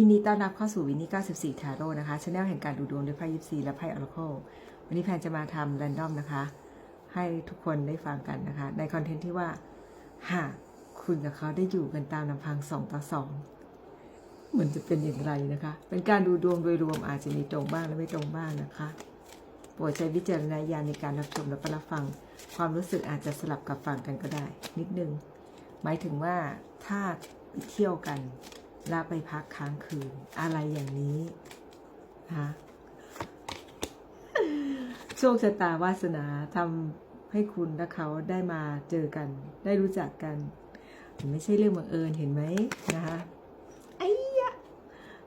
ยินดีต้อนรับเข้าสู่วินนี่94 ทาโร่นะคะช anel แห่งการดูดวงด้วยไพ่ยิปซีและไพ่ออร์เคิลวันนี้แพนจะมาทำแรนดอมนะคะ ให้ทุกคนได้ฟังกันนะคะ ในคอนเทนต์ที่ว่า หากคุณกับเขาได้อยู่กันตามลำพังสองต่อสองมันจะเป็นอย่างไรนะคะ เป็นการดูดวงโดยรวมอาจจะมีตรงบ้างและไม่ตรงบ้างนะคะโปรดใช้วิจารณญาณในการรับชมและรับฟัง ความรู้สึกอาจจะสลับกับฟังกันก็ได้ นิดนึง หมายถึงว่าถ้าไปเที่ยวกัน แล้วไปพักค้างคืน อะไรอย่างนี้นะคะโชคชะตาวาสนาทำให้คุณและเขาได้มาเจอกัน ได้รู้จักกันมัน ไม่ใช่เรื่องบังเอิญเห็นไหมนะคะไอ้ยะ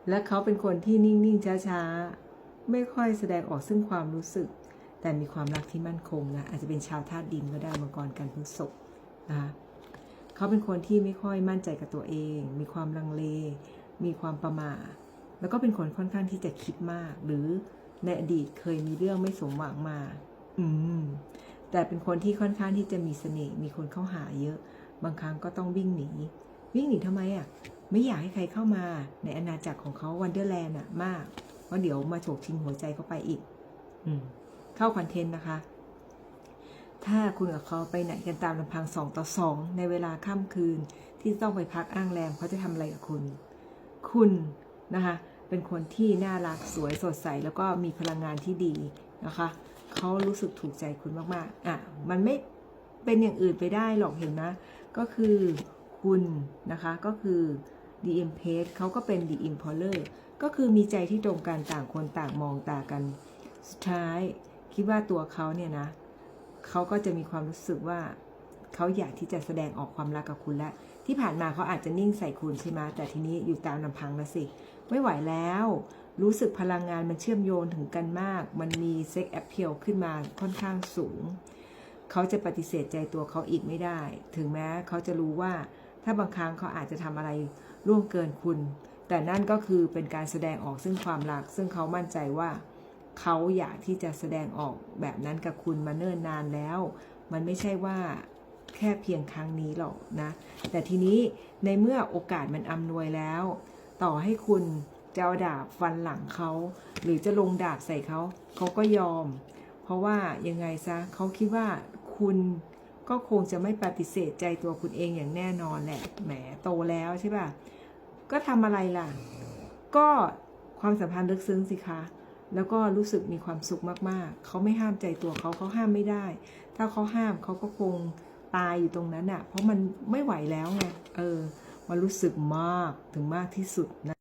และเขาเป็นคนที่นิ่งๆช้าๆ ไม่ค่อยแสดงออกซึ่งความรู้สึก แต่มีความรักที่มั่นคงนะอาจจะเป็นชาวธาตุดินก็ได้มังกรกันพฤษภนะคะ เขาเป็นคนที่ไม่ค่อยมั่นใจกับตัวเอง มีความลังเล มีความประมาทแล้วก็เป็นคนค่อนข้างที่จะคิดมาก หรือในอดีตเคยมีเรื่องไม่สมหวังมา อืม แต่เป็นคนที่ค่อนข้างที่จะมีเสน่ห์ มีคนเข้าหาเยอะ บางครั้งก็ต้องวิ่งหนี วิ่งหนีทำไมอะ ไม่อยากให้ใครเข้ามา ในอาณาจักรของเขาวันเดอร์แลนด์อะ มาก เพราะเดี๋ยวมาโฉกชิงหัวใจเขาไปอีก อืม เข้าคอนเทนต์นะคะ ถ้าคุณกับเขาไปไหนกันตามลำพังสองต่อสองในเวลาค่ำคืนที่ต้องไปพักอ้างแรมเขาจะทำอะไรกับคุณ คุณนะคะเป็นคนที่น่ารักสวยสดใสแล้วก็มีพลังงานที่ดีนะคะเขารู้สึกถูกใจคุณมากๆอะมันไม่เป็นอย่างอื่นไปได้หรอกเห็นนะ ก็คือคุณนะคะก็คือ The e m p a c e เขาก็เป็น The Impaler ก็คือมีใจที่ตรงกันต่างคนต่างมองตากัน สุดท้ายคิดว่าตัวเขาเนี่ยนะ เขาก็จะมีความรู้สึกว่าเขาอยากที่จะแสดงออกความรักกับคุณแล้วที่ผ่านมาเขาอาจจะนิ่งใส่คุณใช่ไหมแต่ทีนี้อยู่ตามลำพังแล้วสิ ไม่ไหวแล้ว รู้สึกพลังงานมันเชื่อมโยงถึงกันมาก มันมีเซ็กแอปเพียลขึ้นมาค่อนข้างสูง เขาจะปฏิเสธใจตัวเขาอีกไม่ได้ ถึงแม้เขาจะรู้ว่าถ้าบางครั้งเขาอาจจะทำอะไรล่วงเกินคุณ แต่นั่นก็คือเป็นการแสดงออกซึ่งความรัก ซึ่งเขามั่นใจว่า เขาอยากที่จะแสดงออกแบบนั้นกับคุณมาเนิ่นนานแล้ว มันไม่ใช่ว่าแค่เพียงครั้งนี้หรอกนะ แต่ทีนี้ในเมื่อโอกาสมันอำนวยแล้ว ต่อให้คุณจะเอาดาบฟันหลังเขา หรือจะลงดาบใส่เขา เขาก็ยอม เพราะว่ายังไงซะเขาคิดว่าคุณก็คงจะไม่ปฏิเสธใจตัวคุณเองอย่างแน่นอนแหละ แหมโตแล้วใช่ป่ะ ก็ทำอะไรล่ะ ก็ความสัมพันธ์ลึกซึ้งสิคะ แล้วก็รู้สึกมีความสุขมากๆ เขาไม่ห้ามใจตัวเขาเขาห้ามไม่ได้ ถ้าเขาห้ามเขาก็คงตายอยู่ตรงนั้นอะ่ะ เพราะมันไม่ไหวแล้วไง เออ มันรู้สึกมากถึงมากที่สุดนะ